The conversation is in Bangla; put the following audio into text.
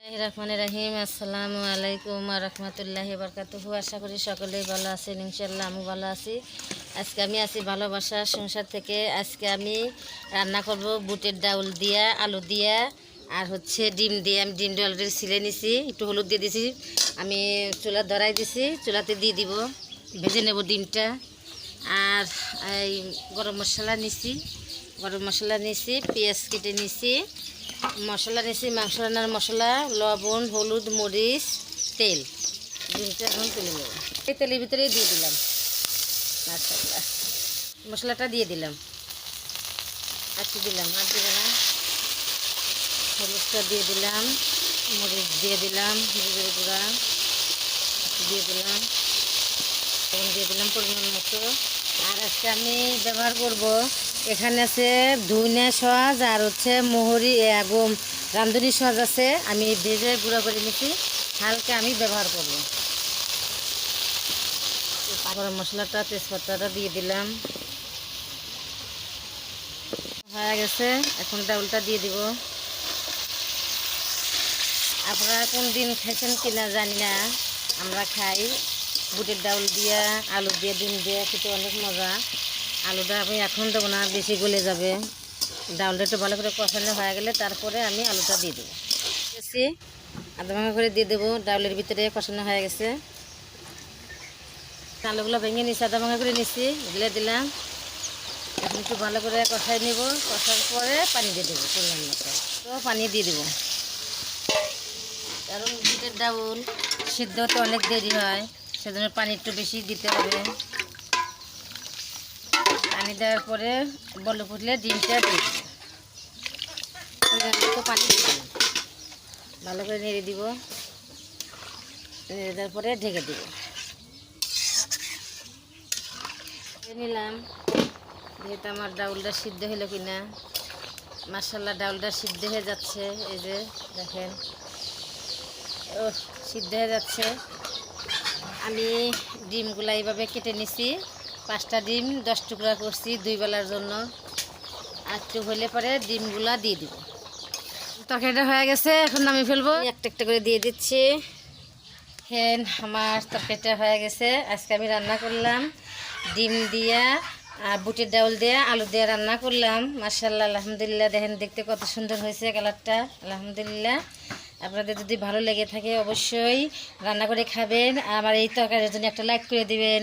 রহমান রাহিম। আসসালামু আলাইকুম রহমতুল্লাহি বরকাতুহু। আশা করি সকলেই ভালো আছেন ইনশাল্লাহ আমি ভালো আছি। আজকে আমি আছি ভালোবাসা সংসার থেকে। আজকে আমি রান্না করব বুটের ডাউল দিয়া, আলু দিয়া আর হচ্ছে ডিম দিয়ে। আমি ডিমটা অলরেডি ছিলে নিছি, একটু হলুদ দিয়ে দিছি। আমি চুলা ধরাই দিছি, চুলাতে দিয়ে দিব। ভেজে নেব ডিমটা। আর এই গরম মশলা নিছি, গরম মশলা নিছি, পেঁয়াজ কেটে নিছি। মশলা নিয়েছি মাংস রান্নার মশলা, লবণ, হলুদ, মরিচ, তেল। এখন তুলে নেব এই তেলের ভিতরেই দিয়ে দিলাম। মশলাটা দিয়ে দিলাম। আচ্ছা দিলাম? আর দেবো না। হলুদটা দিয়ে দিলাম, মরিচ দিয়ে দিলাম মরিচের গুঁড়া দিয়ে দিলাম দিয়ে দিলাম পরিমাণ মতো। আর আজকে আমি ব্যবহার করব এখানে আছে ধুইনা সস আর হচ্ছে মোহরি গম রাঁধুনি সস আছে। আমি ভেজে গুঁড়ো করে নিচ্ছি হালকা আমি ব্যবহার করব। গরম মশলাটা, তেজপাতাটা দিয়ে দিলাম। হয়ে গেছে। এখন ডাউলটা দিয়ে দিব। আপনারা কোন দিন খাইছেন কিনা জানি না। আমরা খাই। বুটের ডাউল দিয়া, আলু দিয়ে, ডিম দিয়ে, খেতে অনেক মজা। আলুটা আমি এখন দেবো না, বেশি গলে যাবে। ডাউলটা একটু ভালো করে কষানো হয়ে গেলে তারপরে আমি আলুটা দিয়ে দেবো। বেশি আধা ভাঙা করে দিয়ে দেবো ডাউলের ভিতরে কষানো হয়ে গেছে। আলুগুলো ভেঙে নিচ্ছি আধা ভাঙা করে নিচ্ছি ঢেলে দিলাম। এখন একটু ভালো করে কষাই নিব, কষার পরে পানি দিয়ে দেবো পরিমাণ মতো। তো পানি দিয়ে দেবো। কারণ বুটের ডাউল সিদ্ধ তো অনেক দেরি হয়, সেজন্য পানি একটু বেশি দিতে হবে। পানি দেওয়ার পরে বল ফুটলে ডিমটা দেবো। পানি ভালো করে নেড়ে দিব। নেড়ে দেওয়ার পরে ঢেকে দিব। নিলাম। যেহেতু আমার ডাউলটা সিদ্ধ হলো কিনা মাসাল্লাহ ডাউলটা সিদ্ধ হয়ে যাচ্ছে। এই যে দেখেন। ও সিদ্ধ হয়ে যাচ্ছে। আমি ডিমগুলো এইভাবে কেটে নিছি। পাঁচটা ডিম দশ টুকরা করছি দুই বেলার জন্য। আর একটু হলে পরে ডিমগুলা দিয়ে দিব। তরকারিটা হয়ে গেছে এখন নামি ফেলব। একটা একটা করে দিয়ে দিচ্ছি। হ্যাঁ আমার তরকারিটা হয়ে গেছে। আজকে আমি রান্না করলাম ডিম দিয়া আর বুটের ডাউল দিয়ে আলু দিয়ে রান্না করলাম। মার্শাল্লাহ আলহামদুলিল্লাহ। দেখেন দেখতে কত সুন্দর হয়েছে কালারটা। আলহামদুলিল্লাহ। আপনাদের যদি ভালো লেগে থাকে অবশ্যই রান্না করে খাবেন। আমার এই তরকারির জন্য একটা লাইক করে দিবেন।